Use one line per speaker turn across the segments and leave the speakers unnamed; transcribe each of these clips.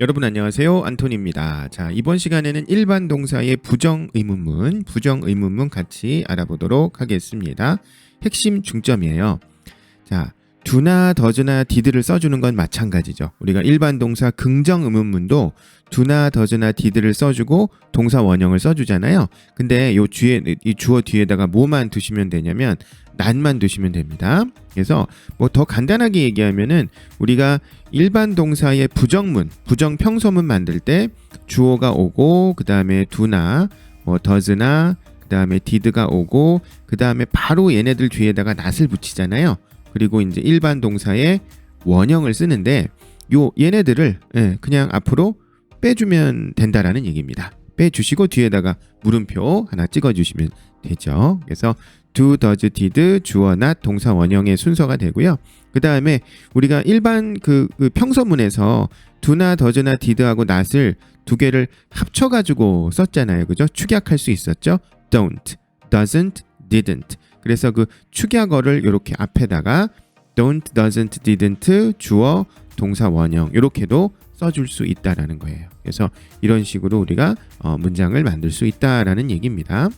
여러분 안녕하세요. 안톤입니다. 자, 이번 시간에는 일반 동사의 부정 의문문, 부정 의문문 같이 알아보도록 하겠습니다. 핵심 중점이에요. 자, 두나 더즈나 디드를 써주는 건 마찬가지죠. 우리가 일반 동사 긍정 의문문도 두나 더즈나 디드를 써주고 동사 원형을 써주잖아요. 근데 요 뒤에 이 주어 뒤에다가 뭐만 두시면 되냐면 난만 두시면 됩니다. 그래서 뭐 더 간단하게 얘기하면은 우리가 일반 동사의 부정문, 부정 평서문 만들 때 주어가 오고 그 다음에 두나 뭐 더즈나 그 다음에 디드가 오고 그 다음에 바로 얘네들 뒤에다가 낫을 붙이잖아요. 그리고 이제 일반 동사의 원형을 쓰는데 요 얘네들을 예, 그냥 앞으로 빼주면 된다라는 얘기입니다. 빼주시고 뒤에다가 물음표 하나 찍어주시면 되죠. 그래서 do, does, did, 주어, not 동사 원형의 순서가 되고요. 그 다음에 우리가 일반 그, 그 평서문에서 do나 does나 did하고 not을 두 개를 합쳐가지고 썼잖아요. 그죠? 축약할 수 있었죠? don't, doesn't, didn't. 그래서 그 축약어를 이렇게 앞에다가 don't, doesn't, didn't 주어, 동사 원형 이렇게도 써줄 수 있다라는 거예요. 그래서 이런 식으로 우리가 어, 문장을 만들 수 있다라는 얘기입니다.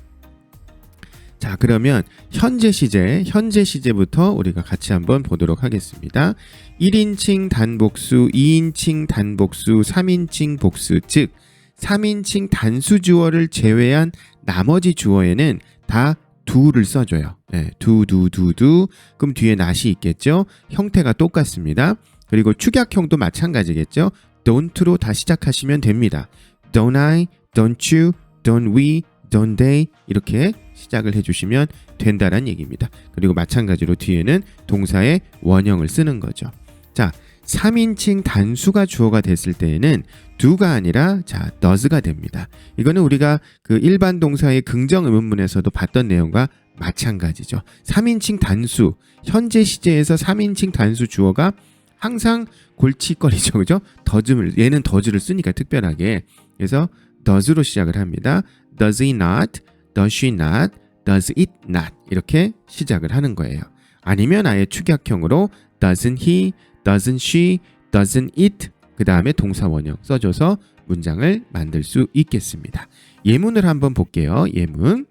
자, 그러면 현재 시제, 현재 시제부터 우리가 같이 한번 보도록 하겠습니다. 1인칭 단복수, 2인칭 단복수, 3인칭 복수, 즉 3인칭 단수 주어를 제외한 나머지 주어에는 다 두를 써줘요. 네, 두, 두, 두, 두. 그럼 뒤에 not이 있겠죠? 형태가 똑같습니다. 그리고 축약형도 마찬가지겠죠? don't로 다 시작하시면 됩니다. don't I, don't you, don't we, don't they 이렇게 시작을 해주시면 된다는 얘기입니다. 그리고 마찬가지로 뒤에는 동사의 원형을 쓰는 거죠. 자, 3인칭 단수가 주어가 됐을 때에는 do가 아니라 자, does가 됩니다. 이거는 우리가 그 일반 동사의 긍정 의문문에서도 봤던 내용과 마찬가지죠. 3인칭 단수, 현재 시제에서 3인칭 단수 주어가 항상 골치거리죠. 그죠? 더즈를 얘는 더즈를 쓰니까 특별하게. 그래서 does로 시작을 합니다. does he not? Does she not? does it not? 이렇게 시작을 하는 거예요. 아니면 아예 축약형으로 doesn't he? doesn't she? doesn't it? 그 다음에 동사 원형 써줘서 문장을 만들 수 있겠습니다. 예문을 한번 볼게요. 예문.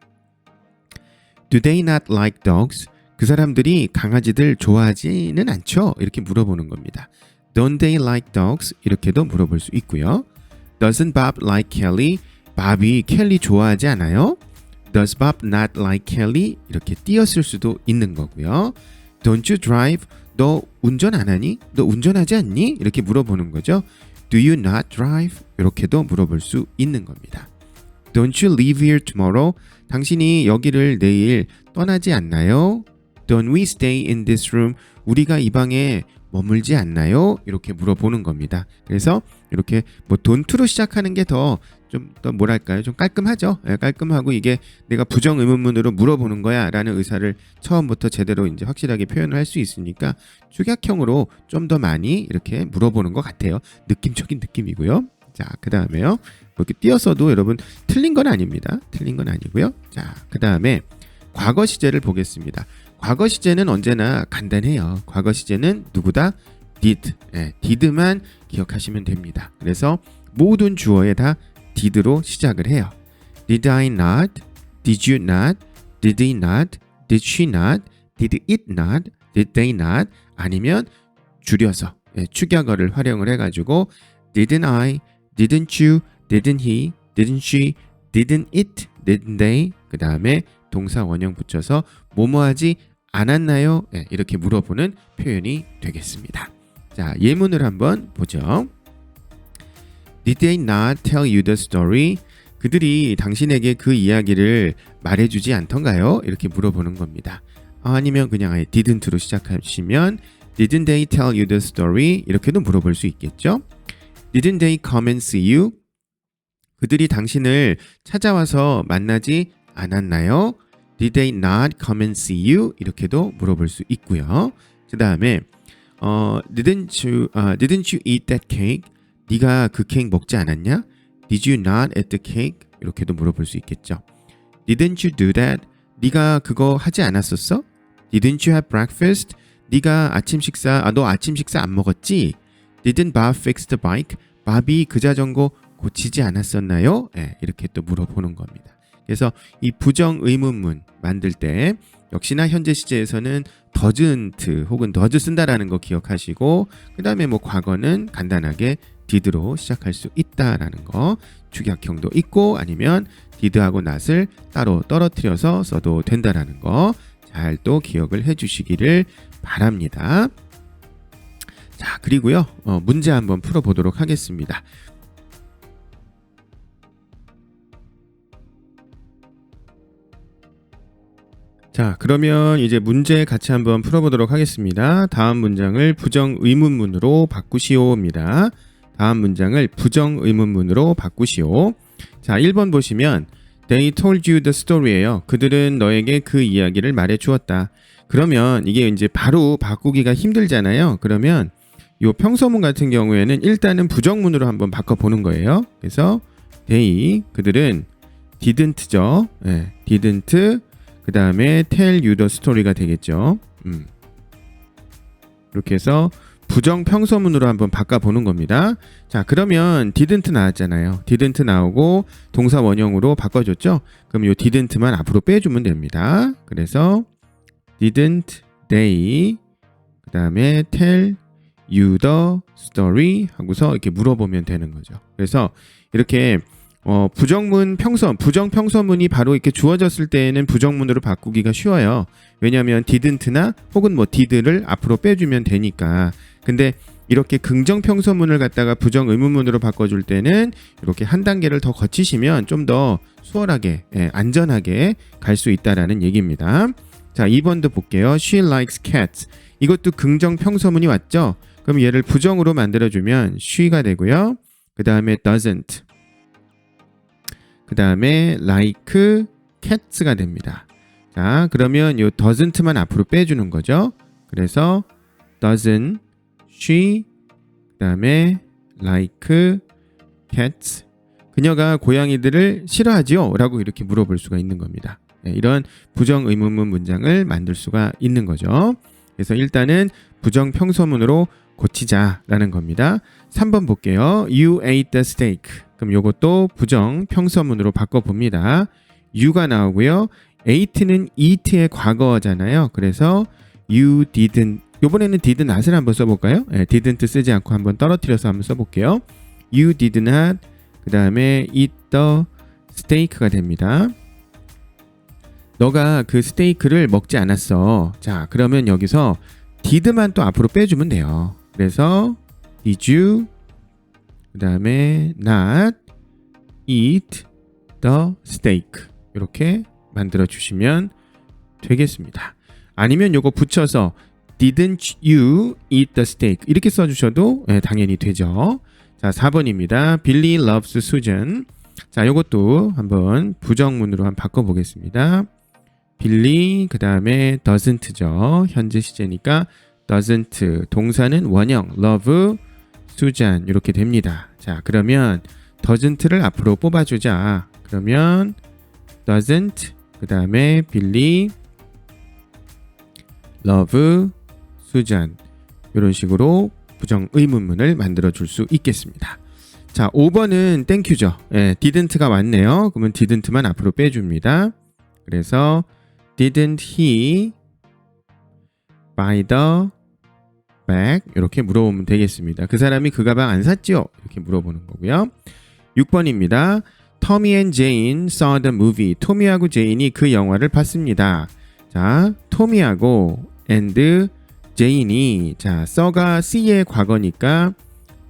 Do they not like dogs? 그 사람들이 강아지들 좋아하지는 않죠? 이렇게 물어보는 겁니다. Don't they like dogs? 이렇게도 물어볼 수 있고요. Doesn't Bob like Kelly? 밥이 켈리 좋아하지 않아요? Does Bob not like Kelly? 이렇게 띄었을 수도 있는 거고요. Don't you drive? 너 운전 안 하니? 너 운전하지 않니? 이렇게 물어보는 거죠. Do you not drive? 이렇게도 물어볼 수 있는 겁니다. Don't you leave here tomorrow? 당신이 여기를 내일 떠나지 않나요? Don't we stay in this room? 우리가 이 방에 머물지 않나요? 이렇게 물어보는 겁니다. 그래서 이렇게 뭐 돈투로 시작하는 게 더 좀 더 뭐랄까요? 좀 깔끔하죠. 예, 깔끔하고 이게 내가 부정 의문문으로 물어보는 거야라는 의사를 처음부터 제대로 이제 확실하게 표현을 할 수 있으니까 축약형으로 좀 더 많이 이렇게 물어보는 것 같아요. 느낌적인 느낌이고요. 자, 그 다음에요. 뭐 이렇게 띄었어도 여러분 틀린 건 아닙니다. 틀린 건 아니고요. 자, 그 다음에 과거 시제를 보겠습니다. 과거 시제는 언제나 간단해요. 과거 시제는 누구다? did. 예, did만 기억하시면 됩니다. 그래서 모든 주어에 다 did로 시작을 해요. Did I not? Did you not? Did he not? Did she not? Did it not? Did they not? 아니면 줄여서 예, 축약어를 활용을 해가지고 Didn't I? Didn't you? Didn't he? Didn't she? Didn't it? Didn't they? 그 다음에 동사 원형 붙여서 뭐뭐하지 않았나요? 예, 이렇게 물어보는 표현이 되겠습니다. 자, 예문을 한번 보죠. Did they not tell you the story? 그들이 당신에게 그 이야기를 말해주지 않던가요? 이렇게 물어보는 겁니다. 아니면 그냥 아예 didn't로 시작하시면 Didn't they tell you the story? 이렇게도 물어볼 수 있겠죠. Didn't they come and see you? 그들이 당신을 찾아와서 만나지 않았나요? Did they not come and see you? 이렇게도 물어볼 수 있고요. 그 다음에 어, didn't you 아, didn't you eat that cake? 네가 그 케이크 먹지 않았냐? Did you not eat the cake? 이렇게도 물어볼 수 있겠죠. Didn't you do that? 네가 그거 하지 않았었어? Didn't you have breakfast? 네가 아침 식사 아 너 아침 식사 안 먹었지? Didn't Bob fix the bike? 바비 그 자전거 고치지 않았었나요? 예, 이렇게 또 물어보는 겁니다. 그래서 이 부정 의문문 만들 때 역시나 현재 시제에서는 doesn't 혹은 does 쓴다라는 거 기억하시고 그 다음에 뭐 과거는 간단하게 did로 시작할 수 있다라는 거 축약형도 있고 아니면 did하고 not을 따로 떨어뜨려서 써도 된다라는 거 잘 또 기억을 해 주시기를 바랍니다. 자, 그리고요. 어, 문제 한번 풀어 보도록 하겠습니다. 자, 그러면 이제 문제 같이 한번 풀어보도록 하겠습니다. 다음 문장을 부정 의문문으로 바꾸시오입니다. 다음 문장을 부정 의문문으로 바꾸시오. 자, 1번 보시면 They told you the story예요. 그들은 너에게 그 이야기를 말해 주었다. 그러면 이게 이제 바로 바꾸기가 힘들잖아요. 그러면 요 평서문 같은 경우에는 일단은 부정문으로 한번 바꿔 보는 거예요. 그래서 they 그들은 didn't죠. 예, didn't 그 다음에 tell you the story가 되겠죠. 음. 이렇게 해서 부정 평서문으로 한번 바꿔보는 겁니다. 자, 그러면 didn't 나왔잖아요. didn't 나오고 동사 원형으로 바꿔줬죠? 그럼 요 didn't만 앞으로 빼주면 됩니다. 그래서 didn't they 그 다음에 tell you the story 하고서 이렇게 물어보면 되는 거죠. 그래서 이렇게 어, 부정문 평서, 부정 평서문이 바로 이렇게 주어졌을 때에는 부정문으로 바꾸기가 쉬워요. 왜냐하면 didn't나 혹은 뭐 did를 앞으로 빼주면 되니까. 근데 이렇게 긍정 평서문을 갖다가 부정 의문문으로 바꿔줄 때는 이렇게 한 단계를 더 거치시면 좀 더 수월하게, 예, 안전하게 갈 수 있다라는 얘기입니다. 자, 2번도 볼게요. She likes cats. 이것도 긍정 평서문이 왔죠? 그럼 얘를 부정으로 만들어주면 she가 되고요. 그 다음에 doesn't. 그 다음에 like cats가 됩니다. 자, 그러면 요 doesn't만 앞으로 빼주는 거죠. 그래서 doesn't she 그 다음에 like cats 그녀가 고양이들을 싫어하지요? 라고 이렇게 물어볼 수가 있는 겁니다. 네, 이런 부정 의문문 문장을 만들 수가 있는 거죠. 그래서 일단은 부정 평서문으로 고치자라는 겁니다. 3번 볼게요. You ate the steak. 그럼 요것도 부정 평서문으로 바꿔 봅니다. you가 나오고요. ate는 eat의 과거잖아요. 그래서 you didn't 요번에는 did not을 한번 써볼까요? 네, didn't 쓰지 않고 한번 떨어뜨려서 한번 써볼게요. You did not 그 다음에 eat the steak가 됩니다. 너가 그 스테이크를 먹지 않았어. 자, 그러면 여기서 did만 또 앞으로 빼주면 돼요. 그래서 did you 그 다음에 not eat the steak 이렇게 만들어 주시면 되겠습니다. 아니면 요거 붙여서 didn't you eat the steak 이렇게 써주셔도 네, 당연히 되죠. 자 4번입니다. Billy loves Susan 자 요것도 한번 부정문으로 한번 바꿔보겠습니다. 빌리 그 다음에 doesn't죠. 현재 시제니까 doesn't 동사는 원형 love 수잔 이렇게 됩니다. 자 그러면 doesn't를 앞으로 뽑아주자. 그러면 doesn't 그 다음에 빌리 love 수잔 이런 식으로 부정 의문문을 만들어 줄 수 있겠습니다. 자 5번은 땡큐죠. 예, didn't가 왔네요. 그러면 didn't만 앞으로 빼줍니다. 그래서 didn't he buy the bag 이렇게 물어보면 되겠습니다. 그 사람이 그 가방 안 샀지요? 이렇게 물어보는 거고요. 6번입니다. 터미 앤 제인 saw the movie. 토미하고 제인이 그 영화를 봤습니다. 자, 토미하고 and 제인이 자, saw가 see의 과거니까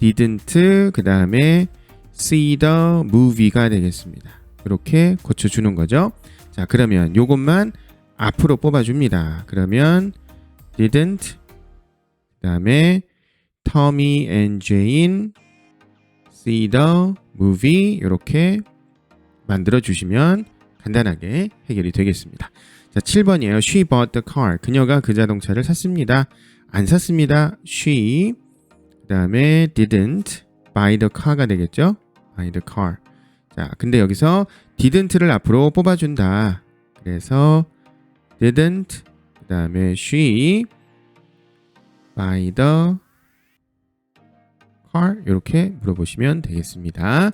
didn't 그 다음에 see the movie가 되겠습니다. 이렇게 고쳐주는 거죠. 자, 그러면 요것만 앞으로 뽑아줍니다. 그러면 didn't 그 다음에 터미 앤 제인 see the movie 이렇게 만들어 주시면 간단하게 해결이 되겠습니다. 자, 7번이에요. She bought the car. 그녀가 그 자동차를 샀습니다. 안 샀습니다. She 그 다음에 didn't buy the car가 되겠죠? buy the car. 자, 근데 여기서 didn't를 앞으로 뽑아 준다. 그래서 didn't 그 다음에 she buy the car 이렇게 물어보시면 되겠습니다.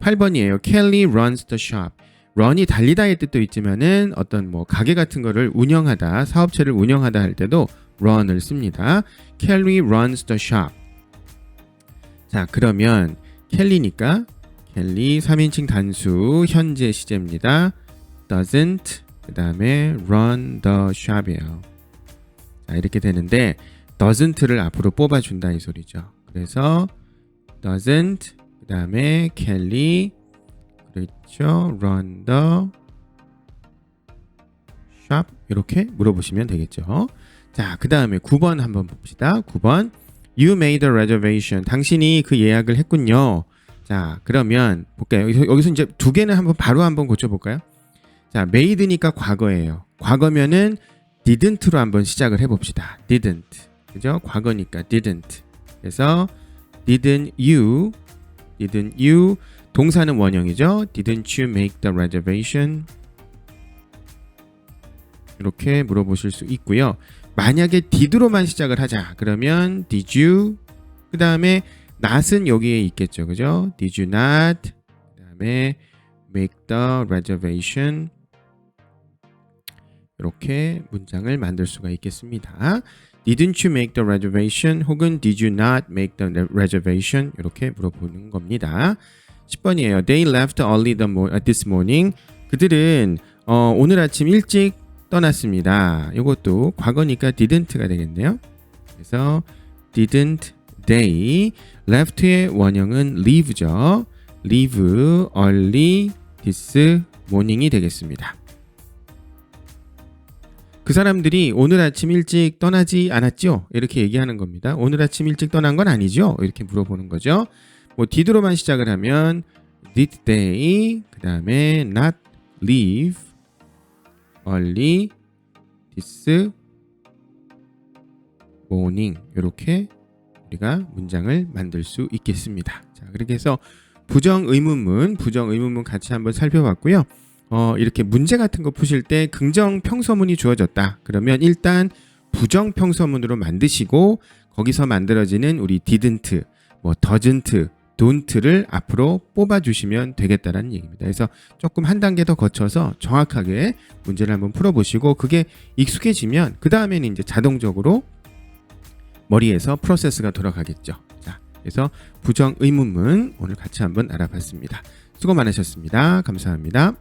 8번이에요. Kelly runs the shop. run이 달리다의 뜻도 있지만은 어떤 뭐 가게 같은 거를 운영하다, 사업체를 운영하다 할 때도 run을 씁니다. Kelly runs the shop. 자, 그러면 켈리니까 켈리 3인칭 단수 현재 시제입니다. doesn't 그다음에 run the shop이에요. 자, 이렇게 되는데 doesn't를 앞으로 뽑아 준다 이 소리죠. 그래서 doesn't 그 다음에 켈리 그렇죠. run the shop 이렇게 물어보시면 되겠죠. 자, 그 다음에 9번 한번 봅시다. 9번 You made a reservation. 당신이 그 예약을 했군요. 자, 그러면 볼까요? 여기서, 여기서 이제 두 개는 한번 바로 한번 고쳐 볼까요? 자, made니까 과거예요. 과거면은 didn't로 한번 시작을 해 봅시다. didn't. 그죠? 과거니까 didn't. 그래서 didn't you didn't you 동사는 원형이죠. Didn't you make the reservation? 이렇게 물어보실 수 있고요. 만약에 did로만 시작을 하자. 그러면 did you 그 다음에 not은 여기에 있겠죠. 그죠? Did you not? 그 다음에 make the reservation 이렇게 문장을 만들 수가 있겠습니다. Didn't you make the reservation? 혹은 Did you not make the reservation? 이렇게 물어보는 겁니다. 10번이에요. They left early uh, this morning. 그들은 어, 오늘 아침 일찍 떠났습니다. 이것도 과거니까 didn't가 되겠네요. 그래서 didn't they left의 원형은 leave죠. leave early this morning이 되겠습니다. 그 사람들이 오늘 아침 일찍 떠나지 않았죠? 이렇게 얘기하는 겁니다. 오늘 아침 일찍 떠난 건 아니죠? 이렇게 물어보는 거죠. 뭐 did로만 시작을 하면 did they 그 다음에 not leave early this morning 이렇게 우리가 문장을 만들 수 있겠습니다. 자 그렇게 해서 부정 의문문 부정 의문문 같이 한번 살펴봤고요. 어, 이렇게 문제 같은 거 푸실 때 긍정 평서문이 주어졌다. 그러면 일단 부정 평서문으로 만드시고 거기서 만들어지는 우리 didn't, 뭐 doesn't, don't를 앞으로 뽑아주시면 되겠다라는 얘기입니다. 그래서 조금 한 단계 더 거쳐서 정확하게 문제를 한번 풀어보시고 그게 익숙해지면 그 다음에는 이제 자동적으로 머리에서 프로세스가 돌아가겠죠. 자, 그래서 부정 의문문 오늘 같이 한번 알아봤습니다. 수고 많으셨습니다. 감사합니다.